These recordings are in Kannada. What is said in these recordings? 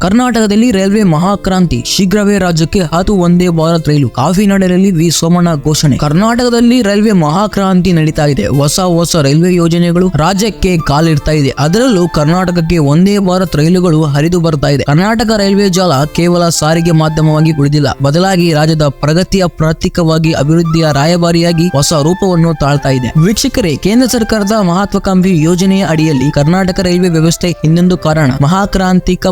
ಕರ್ನಾಟಕದಲ್ಲಿ ರೈಲ್ವೆ ಮಹಾಕ್ರಾಂತಿ ಶೀಘ್ರವೇ ರಾಜ್ಯಕ್ಕೆ ಹತ್ತು ಒಂದೇ ಭಾರತ್ ರೈಲು. ಕಾಫಿನಾಡಿನಲ್ಲಿ ವಿ. ಸೋಮಣ್ಣ ಘೋಷಣೆ. ಕರ್ನಾಟಕದಲ್ಲಿ ರೈಲ್ವೆ ಮಹಾಕ್ರಾಂತಿ ನಡೀತಾ ಇದೆ. ಹೊಸ ಹೊಸ ರೈಲ್ವೆ ಯೋಜನೆಗಳು ರಾಜ್ಯಕ್ಕೆ ಕಾಲಿಡ್ತಾ ಇದೆ. ಅದರಲ್ಲೂ ಕರ್ನಾಟಕಕ್ಕೆ ಒಂದೇ ಭಾರತ್ ರೈಲುಗಳು ಹರಿದು ಬರ್ತಾ ಇದೆ. ಕರ್ನಾಟಕ ರೈಲ್ವೆ ಜಾಲ ಕೇವಲ ಸಾರಿಗೆ ಮಾಧ್ಯಮವಾಗಿ ಉಳಿದಿಲ್ಲ. ಬದಲಾಗಿ ರಾಜ್ಯದ ಪ್ರಗತಿಯ ಪ್ರತೀಕವಾಗಿ ಅಭಿವೃದ್ಧಿಯ ರಾಯಭಾರಿಯಾಗಿ ಹೊಸ ರೂಪವನ್ನು ತಾಳ್ತಾ ಇದೆ. ವೀಕ್ಷಕರೇ, ಕೇಂದ್ರ ಸರ್ಕಾರದ ಮಹತ್ವಾಕಾಂಕ್ಷಿ ಯೋಜನೆಯ ಅಡಿಯಲ್ಲಿ ಕರ್ನಾಟಕ ರೈಲ್ವೆ ವ್ಯವಸ್ಥೆ ಇನ್ನೊಂದು ಕಾರಣ. ಮಹಾಕ್ರಾಂತಿಕ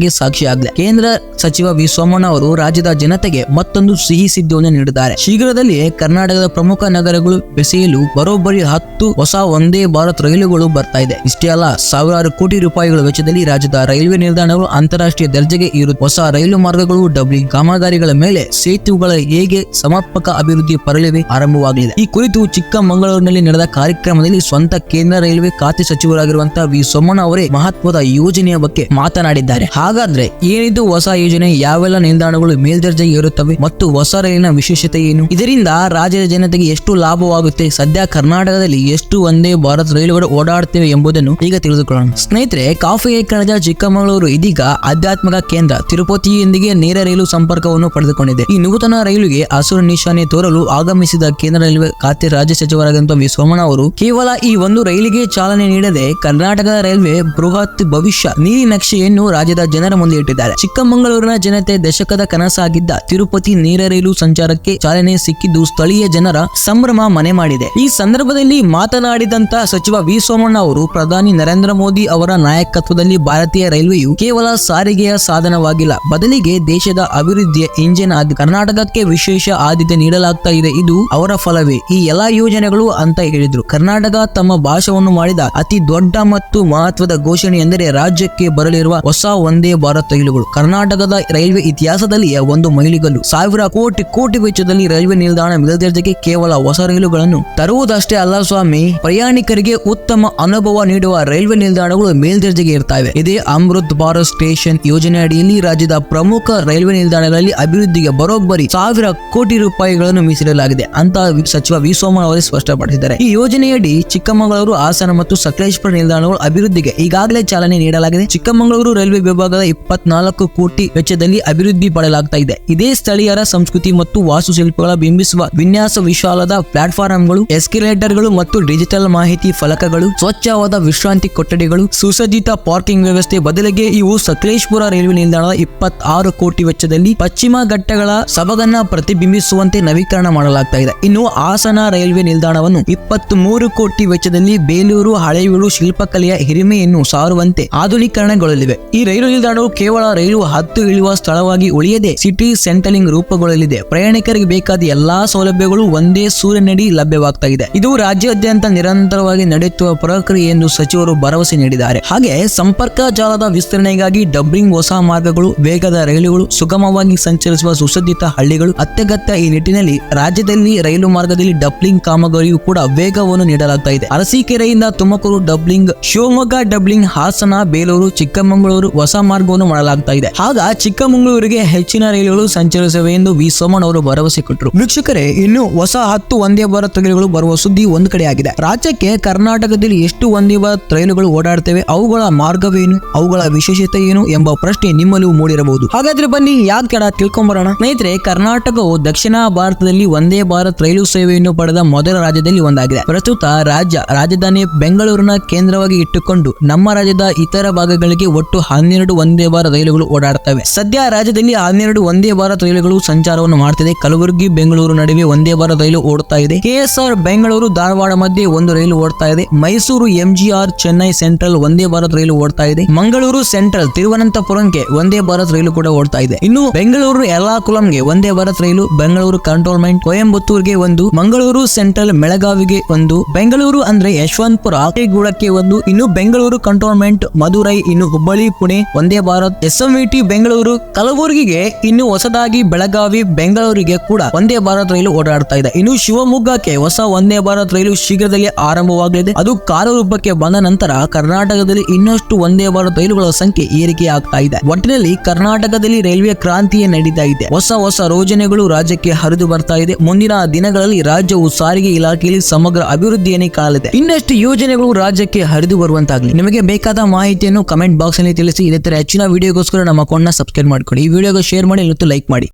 ಬದಲಾವಣೆಗೆ ಸಾಕ್ಷಿಯಾಗಲಿ. ಕೇಂದ್ರ ಸಚಿವ ವಿ ಸೋಮಣ್ಣ ಅವರು ರಾಜ್ಯದ ಜನತೆಗೆ ಮತ್ತೊಂದು ಸಿಹಿ ಸಿದ್ಧಿಯನ್ನು ನೀಡಿದ್ದಾರೆ. ಶೀಘ್ರದಲ್ಲಿಯೇ ಕರ್ನಾಟಕದ ಪ್ರಮುಖ ನಗರಗಳು ಬೆಸೆಯಲು ಬರೋಬ್ಬರಿ ಹತ್ತು ಹೊಸ ಒಂದೇ ಭಾರತ್ ರೈಲುಗಳು ಬರ್ತಾ ಇದೆ. ಇಷ್ಟೇ ಅಲ್ಲ, ಸಾವಿರಾರು ಕೋಟಿ ರೂಪಾಯಿಗಳ ವೆಚ್ಚದಲ್ಲಿ ರಾಜ್ಯದ ರೈಲ್ವೆ ನಿಲ್ದಾಣಗಳು ಅಂತಾರಾಷ್ಟ್ರೀಯ ದರ್ಜೆಗೆ ಇರು ಹೊಸ ರೈಲು ಮಾರ್ಗಗಳು ಡಬ್ಲಿಂಗ್ ಕಾಮಗಾರಿಗಳ ಮೇಲೆ ಸೇತುವೆಗಳ ಹೇಗೆ ಸಮರ್ಪಕ ಅಭಿವೃದ್ಧಿ ಪರಲಿವೆ ಆರಂಭವಾಗಲಿದೆ. ಈ ಕುರಿತು ಚಿಕ್ಕಮಗಳೂರಿನಲ್ಲಿ ನಡೆದ ಕಾರ್ಯಕ್ರಮದಲ್ಲಿ ಸ್ವಂತ ಕೇಂದ್ರ ರೈಲ್ವೆ ಖಾತೆ ಸಚಿವರಾಗಿರುವಂತಹ ವಿ ಸೋಮಣ್ಣ ಅವರೇ ಮಹತ್ವದ ಯೋಜನೆಯ ಬಗ್ಗೆ ಮಾತನಾಡಿದ್ದಾರೆ. ಹಾಗಾದ್ರೆ ಏನಿದು ಹೊಸ ಯೋಜನೆ? ಯಾವೆಲ್ಲ ನಿಲ್ದಾಣಗಳು ಮೇಲ್ದರ್ಜೆಗೆ ಇರುತ್ತವೆ ಮತ್ತು ಹೊಸ ರೈಲಿನ ವಿಶೇಷತೆ ಏನು? ಇದರಿಂದ ರಾಜ್ಯದ ಜನತೆಗೆ ಎಷ್ಟು ಲಾಭವಾಗುತ್ತೆ? ಸದ್ಯ ಕರ್ನಾಟಕದಲ್ಲಿ ಎಷ್ಟು ಒಂದೇ ಭಾರತ್ ರೈಲುಗಳು ಓಡಾಡುತ್ತಿವೆ ಎಂಬುದನ್ನು ಈಗ ತಿಳಿದುಕೊಳ್ಳೋಣ. ಸ್ನೇಹಿತರೆ, ಕಾಫಿ ಕಣಜ ಚಿಕ್ಕಮಗಳೂರು ಇದೀಗ ಆಧ್ಯಾತ್ಮಿಕ ಕೇಂದ್ರ ತಿರುಪತಿಯೊಂದಿಗೆ ನೇರ ರೈಲು ಸಂಪರ್ಕವನ್ನು ಪಡೆದುಕೊಂಡಿದೆ. ಈ ನೂತನ ರೈಲುಗೆ ಹಸಿರು ನಿಶಾನೆ ತೋರಲು ಆಗಮಿಸಿದ ಕೇಂದ್ರ ರೈಲ್ವೆ ಖಾತೆ ರಾಜ್ಯ ಸಚಿವರಾದಂತಹ ವಿ ಅವರು, ಕೇವಲ ಈ ಒಂದು ರೈಲಿಗೆ ಚಾಲನೆ ನೀಡದೆ ಕರ್ನಾಟಕದ ರೈಲ್ವೆ ಬೃಹತ್ ಭವಿಷ್ಯ ನೀಲಿ ನಕ್ಷೆಯನ್ನು ರಾಜ್ಯದ ಜನರ ಮುಂದೆ ಇಟ್ಟಿದ್ದಾರೆ. ಚಿಕ್ಕಮಗಳೂರಿನ ಜನತೆ ದಶಕದ ಕನಸಾಗಿದ್ದ ತಿರುಪತಿ ನೇರ ರೈಲು ಸಂಚಾರಕ್ಕೆ ಚಾಲನೆ ಸಿಕ್ಕಿದ್ದು ಸ್ಥಳೀಯ ಜನರ ಸಂಭ್ರಮ ಮನೆ ಮಾಡಿದೆ. ಈ ಸಂದರ್ಭದಲ್ಲಿ ಮಾತನಾಡಿದಂತ ಸಚಿವ ವಿ ಸೋಮಣ್ಣ ಅವರು, ಪ್ರಧಾನಿ ನರೇಂದ್ರ ಮೋದಿ ಅವರ ನಾಯಕತ್ವದಲ್ಲಿ ಭಾರತೀಯ ರೈಲ್ವೆಯು ಕೇವಲ ಸಾರಿಗೆಯ ಸಾಧನವಾಗಿಲ್ಲ, ಬದಲಿಗೆ ದೇಶದ ಅಭಿವೃದ್ಧಿಯ ಇಂಜಿನ್ ಆದ ಕರ್ನಾಟಕಕ್ಕೆ ವಿಶೇಷ ಆದ್ಯತೆ ನೀಡಲಾಗ್ತಾ ಇದೆ. ಇದು ಅವರ ಫಲವೇ. ಈ ಎಲ್ಲಾ ಯೋಜನೆಗಳು ಅಂತ ಹೇಳಿದ್ರು. ಕರ್ನಾಟಕ ತಮ್ಮ ಭಾಷವನ್ನು ಮಾಡಿದ ಅತಿ ದೊಡ್ಡ ಮತ್ತು ಮಹತ್ವದ ಘೋಷಣೆ ಎಂದರೆ ರಾಜ್ಯಕ್ಕೆ ಬರಲಿರುವ ಹೊಸ ಒಂದೇ ಭಾರತ್ ರೈಲುಗಳು. ಕರ್ನಾಟಕದ ರೈಲ್ವೆ ಇತಿಹಾಸದಲ್ಲಿಯೇ ಒಂದು ಮೈಲಿಗಲ್ಲು. ಸಾವಿರ ಕೋಟಿ ಕೋಟಿ ವೆಚ್ಚದಲ್ಲಿ ರೈಲ್ವೆ ನಿಲ್ದಾಣ ಮೇಲ್ದರ್ಜೆಗೆ ಕೇವಲ ಹೊಸ ರೈಲುಗಳನ್ನು ತರುವುದಷ್ಟೇ ಅಲ್ಲ ಸ್ವಾಮಿ. ಪ್ರಯಾಣಿಕರಿಗೆ ಉತ್ತಮ ಅನುಭವ ನೀಡುವ ರೈಲ್ವೆ ನಿಲ್ದಾಣಗಳು ಮೇಲ್ದರ್ಜೆಗೆ ಇರ್ತವೆ. ಇದೇ ಅಮೃತ್ ಭಾರತ್ ಸ್ಟೇಷನ್ ಯೋಜನೆ ಅಡಿಯಲ್ಲಿ ರಾಜ್ಯದ ಪ್ರಮುಖ ರೈಲ್ವೆ ನಿಲ್ದಾಣಗಳಲ್ಲಿ ಅಭಿವೃದ್ಧಿಗೆ ಬರೋಬ್ಬರಿ ಸಾವಿರ ಕೋಟಿ ರೂಪಾಯಿಗಳನ್ನು ಮೀಸಲಿಡಲಾಗಿದೆ. ಅಂತ ಸಚಿವ ವಿ ಸೋಮಣ್ಣ ಅವರೇ ಸ್ಪಷ್ಟಪಡಿಸಿದ್ದಾರೆ. ಈ ಯೋಜನೆಯಡಿ ಚಿಕ್ಕಮಗಳೂರು, ಹಾಸನ ಮತ್ತು ಸಕಲೇಶ್ವರ ನಿಲ್ದಾಣಗಳು ಅಭಿವೃದ್ಧಿಗೆ ಈಗಾಗಲೇ ಚಾಲನೆ ನೀಡಲಾಗಿದೆ. ಚಿಕ್ಕಮಗಳೂರು ರೈಲ್ವೆ ವಿಭಾಗದ ಇಪ್ಪತ್ನಾಲ್ಕು ಕೋಟಿ ವೆಚ್ಚದಲ್ಲಿ ಅಭಿವೃದ್ಧಿ ಪಡೆಯಲಾಗ್ತಾ ಇದೆ. ಇದೇ ಸ್ಥಳೀಯರ ಸಂಸ್ಕೃತಿ ಮತ್ತು ವಾಸ್ತುಶಿಲ್ಪಗಳ ಬಿಂಬಿಸುವ ವಿನ್ಯಾಸ ವಿಶಾಲದ ಪ್ಲಾಟ್ಫಾರ್ಮ್ಗಳು, ಎಸ್ಕಿಲೇಟರ್ಗಳು ಮತ್ತು ಡಿಜಿಟಲ್ ಮಾಹಿತಿ ಫಲಕಗಳು, ಸ್ವಚ್ಛವಾದ ವಿಶ್ರಾಂತಿ ಕೊಠಡಿಗಳು, ಸುಸಜ್ಜಿತ ಪಾರ್ಕಿಂಗ್ ವ್ಯವಸ್ಥೆ ಬದಲಿಗೆ ಇವು ಸಕಲೇಶ್ಪುರ ರೈಲ್ವೆ ನಿಲ್ದಾಣದ ಇಪ್ಪತ್ತಾರು ಕೋಟಿ ವೆಚ್ಚದಲ್ಲಿ ಪಶ್ಚಿಮ ಘಟ್ಟಗಳ ಸಬಗನ್ನ ಪ್ರತಿಬಿಂಬಿಸುವಂತೆ ನವೀಕರಣ ಮಾಡಲಾಗ್ತಾ ಇದೆ. ಇನ್ನು ಹಾಸನ ರೈಲ್ವೆ ನಿಲ್ದಾಣವನ್ನು ಇಪ್ಪತ್ತ್ ಮೂರು ಕೋಟಿ ವೆಚ್ಚದಲ್ಲಿ ಬೇಲೂರು ಹಳೆಯೂರು ಶಿಲ್ಪಕಲೆಯ ಹಿರಿಮೆಯನ್ನು ಸಾರುವಂತೆ ಆಧುನೀಕರಣಗೊಳ್ಳಲಿವೆ. ಈ ರೈಲು ನಿಲ್ದಾಣವು ಕೇವಲ ರೈಲು ಹತ್ತು ಇಳಿಯುವ ಸ್ಥಳವಾಗಿ ಉಳಿಯದೆ ಸಿಟಿ ಸೆಂಟರಿಂಗ್ ರೂಪುಗೊಳ್ಳಲಿದೆ. ಪ್ರಯಾಣಿಕರಿಗೆ ಬೇಕಾದ ಎಲ್ಲಾ ಸೌಲಭ್ಯಗಳು ಒಂದೇ ಸೂರ್ಯನಡಿ ಲಭ್ಯವಾಗ್ತಾ ಇದೆ ಇದು ರಾಜ್ಯಾದ್ಯಂತ ನಿರಂತರವಾಗಿ ನಡೆಯುತ್ತಿರುವ ಪ್ರಕ್ರಿಯೆ ಎಂದು ಸಚಿವರು ಭರವಸೆ ನೀಡಿದ್ದಾರೆ. ಹಾಗೆ ಸಂಪರ್ಕ ಜಾಲದ ವಿಸ್ತರಣೆಗಾಗಿ ಡಬ್ಲಿಂಗ್ ಹೊಸ ಮಾರ್ಗಗಳು, ವೇಗದ ರೈಲುಗಳು, ಸುಗಮವಾಗಿ ಸಂಚರಿಸುವ ಸುಸಜ್ಜಿತ ಹಳ್ಳಿಗಳು ಅತ್ಯಗತ್ಯ ಈ ನಿಟ್ಟಿನಲ್ಲಿ ರಾಜ್ಯದಲ್ಲಿ ರೈಲು ಮಾರ್ಗದಲ್ಲಿ ಡಬ್ಲಿಂಗ್ ಕಾಮಗಾರಿಯೂ ಕೂಡ ವೇಗವನ್ನು ನೀಡಲಾಗ್ತಾ ಇದೆ ಅರಸೀಕೆರೆಯಿಂದ ತುಮಕೂರು ಡಬ್ಲಿಂಗ್, ಶಿವಮೊಗ್ಗ ಡಬ್ಲಿಂಗ್, ಹಾಸನ, ಬೇಲೂರು, ಚಿಕ್ಕಮಗಳೂರು, ಹೊಸ ಮಾರ್ಗವನ್ನು ಮಾಡಲಾಗ್ತಾ ಇದೆ. ಆಗ ಚಿಕ್ಕಮಗಳೂರಿಗೆ ಹೆಚ್ಚಿನ ರೈಲುಗಳು ಸಂಚರಿಸುವೆ ಎಂದು ವಿ. ಸೋಮಣ್ಣ ಅವರು ಭರವಸೆ ಕೊಟ್ಟರು. ವೀಕ್ಷಕರೇ, ಇನ್ನು ಹೊಸ ಹತ್ತು ಒಂದೇ ಭಾರತ್ ರೈಲುಗಳು ಬರುವ ಸುದ್ದಿ ಒಂದು ಕಡೆ ಆಗಿದೆ ರಾಜ್ಯಕ್ಕೆ ಕರ್ನಾಟಕದಲ್ಲಿ ಎಷ್ಟು ಒಂದೇ ಭಾರತ್ ರೈಲುಗಳು ಓಡಾಡ್ತವೆ, ಅವುಗಳ ಮಾರ್ಗವೇನು, ಅವುಗಳ ವಿಶೇಷತೆ ಏನು ಎಂಬ ಪ್ರಶ್ನೆ ನಿಮ್ಮಲ್ಲೂ ಮೂಡಿರಬಹುದು. ಹಾಗಾದ್ರೆ ಬನ್ನಿ, ಯಾಕೆ ತಿಳ್ಕೊಂಬರೋಣ. ಸ್ನೇಹಿತರೆ, ಕರ್ನಾಟಕವು ದಕ್ಷಿಣ ಭಾರತದಲ್ಲಿ ಒಂದೇ ಭಾರತ್ ರೈಲು ಸೇವೆಯನ್ನು ಪಡೆದ ಮೊದಲ ರಾಜ್ಯದಲ್ಲಿ ಒಂದಾಗಿದೆ. ಪ್ರಸ್ತುತ ರಾಜ್ಯ, ರಾಜಧಾನಿ ಬೆಂಗಳೂರಿನ ಕೇಂದ್ರವಾಗಿ ಇಟ್ಟುಕೊಂಡು ನಮ್ಮ ರಾಜ್ಯದ ಇತರ ಭಾಗಗಳಿಗೆ ಒಟ್ಟು ಹನ್ನೆರಡು ಒಂದೇ ಭಾರತ್ ರೈಲುಗಳು ಓಡಾಡ್ತವೆ. ಸದ್ಯ ರಾಜ್ಯದಲ್ಲಿ ಹನ್ನೆರಡು ಒಂದೇ ಭಾರತ್ ರೈಲುಗಳು ಸಂಚಾರವನ್ನು ಮಾಡ್ತಿದೆ. ಕಲಬುರಗಿ, ಬೆಂಗಳೂರು ನಡುವೆ ಒಂದೇ ಭಾರತ್ ರೈಲು ಓಡ್ತಾ ಇದೆ. ಕೆಎಸ್ಆರ್ ಬೆಂಗಳೂರು, ಧಾರವಾಡ ಮಧ್ಯೆ ಒಂದು ರೈಲು ಓಡ್ತಾ ಇದೆ. ಮೈಸೂರು, ಎಂಜಿಆರ್, ಚೆನ್ನೈ ಸೆಂಟ್ರಲ್ ಒಂದೇ ಭಾರತ್ ರೈಲು ಓಡ್ತಾ ಇದೆ. ಮಂಗಳೂರು ಸೆಂಟ್ರಲ್ ತಿರುವನಂತಪುರಂಗೆ ಒಂದೇ ಭಾರತ್ ರೈಲು ಕೂಡ ಓಡ್ತಾ ಇದೆ. ಇನ್ನು ಬೆಂಗಳೂರು, ಯಲ್ಲಾಕುಲಂಗೆ ಒಂದೇ ಭಾರತ್ ರೈಲು ಬೆಂಗಳೂರು ಕಂಟೋನ್ಮೆಂಟ್ ಕೊಯಂಬತ್ತೂರ್ಗೆ ಒಂದು, ಮಂಗಳೂರು ಸೆಂಟ್ರಲ್ ಬೆಳಗಾವಿಗೆ ಒಂದು, ಬೆಂಗಳೂರು ಅಂದ್ರೆ ಯಶವಂತಪುರ ಗೂಡಕ್ಕೆ ಒಂದು, ಇನ್ನು ಬೆಂಗಳೂರು ಕಂಟೋನ್ಮೆಂಟ್ ಮಧುರೈ ಇನ್ನು ಹುಬ್ಬಳ್ಳಿ, ಪುಣೆ ಒಂದೇ ಭಾರತ್ ಎಸ್ಎಂಇಟಿ ಬೆಂಗಳೂರು ಕಲಬುರಗಿಗೆ ಇನ್ನು ಹೊಸದಾಗಿ ಬೆಳಗಾವಿ ಬೆಂಗಳೂರಿಗೆ ಕೂಡ ವಂದೇ ಭಾರತ್ ರೈಲು ಓಡಾಡ್ತಾ ಇದೆ. ಇನ್ನು ಶಿವಮೊಗ್ಗಕ್ಕೆ ಹೊಸ ಒಂದೇ ಭಾರತ್ ರೈಲು ಶೀಘ್ರದಲ್ಲೇ ಆರಂಭವಾಗಲಿದೆ. ಅದು ಕಾರ್ಯರೂಪಕ್ಕೆ ಬಂದ ನಂತರ ಕರ್ನಾಟಕದಲ್ಲಿ ಇನ್ನಷ್ಟು ಒಂದೇ ಭಾರತ್ ರೈಲುಗಳ ಸಂಖ್ಯೆ ಏರಿಕೆ ಆಗ್ತಾ ಇದೆ. ಒಟ್ಟಿನಲ್ಲಿ ಕರ್ನಾಟಕದಲ್ಲಿ ರೈಲ್ವೆ ಕ್ರಾಂತಿಯೇ ನಡೀತಾ ಇದೆ. ಹೊಸ ಹೊಸ ಯೋಜನೆಗಳು ರಾಜ್ಯಕ್ಕೆ ಹರಿದು ಬರ್ತಾ ಇದೆ. ಮುಂದಿನ ದಿನಗಳಲ್ಲಿ ರಾಜ್ಯವು ಸಾರಿಗೆ ಇಲಾಖೆಯಲ್ಲಿ ಸಮಗ್ರ ಅಭಿವೃದ್ಧಿಯನ್ನೇ ಕಾಲಿದೆ ಇನ್ನಷ್ಟು ಯೋಜನೆಗಳು ರಾಜ್ಯಕ್ಕೆ ಹರಿದು ಬರುವಂತಾಗಲಿ. ನಿಮಗೆ ಬೇಕಾದ ಮಾಹಿತಿಯನ್ನು ಕಮೆಂಟ್ ಬಾಕ್ಸ್ನಲ್ಲಿ ತಿಳಿಸಿ. ಇದೇ ತರ ಹೆಚ್ಚಿನ ವಿಡಿಯೋಗೋಸ್ಕರ ನಮ್ಮ ಅಕೌಂಟ್ನ ಸಬ್ಸ್ಕ್ರೈಬ್ ಮಾಡ್ಕೊಳ್ಳಿ. ಈ ವಿಡಿಯೋಗೆ ಶೇರ್ ಮಾಡಿ ಮತ್ತು ಲೈಕ್ ಮಾಡಿ.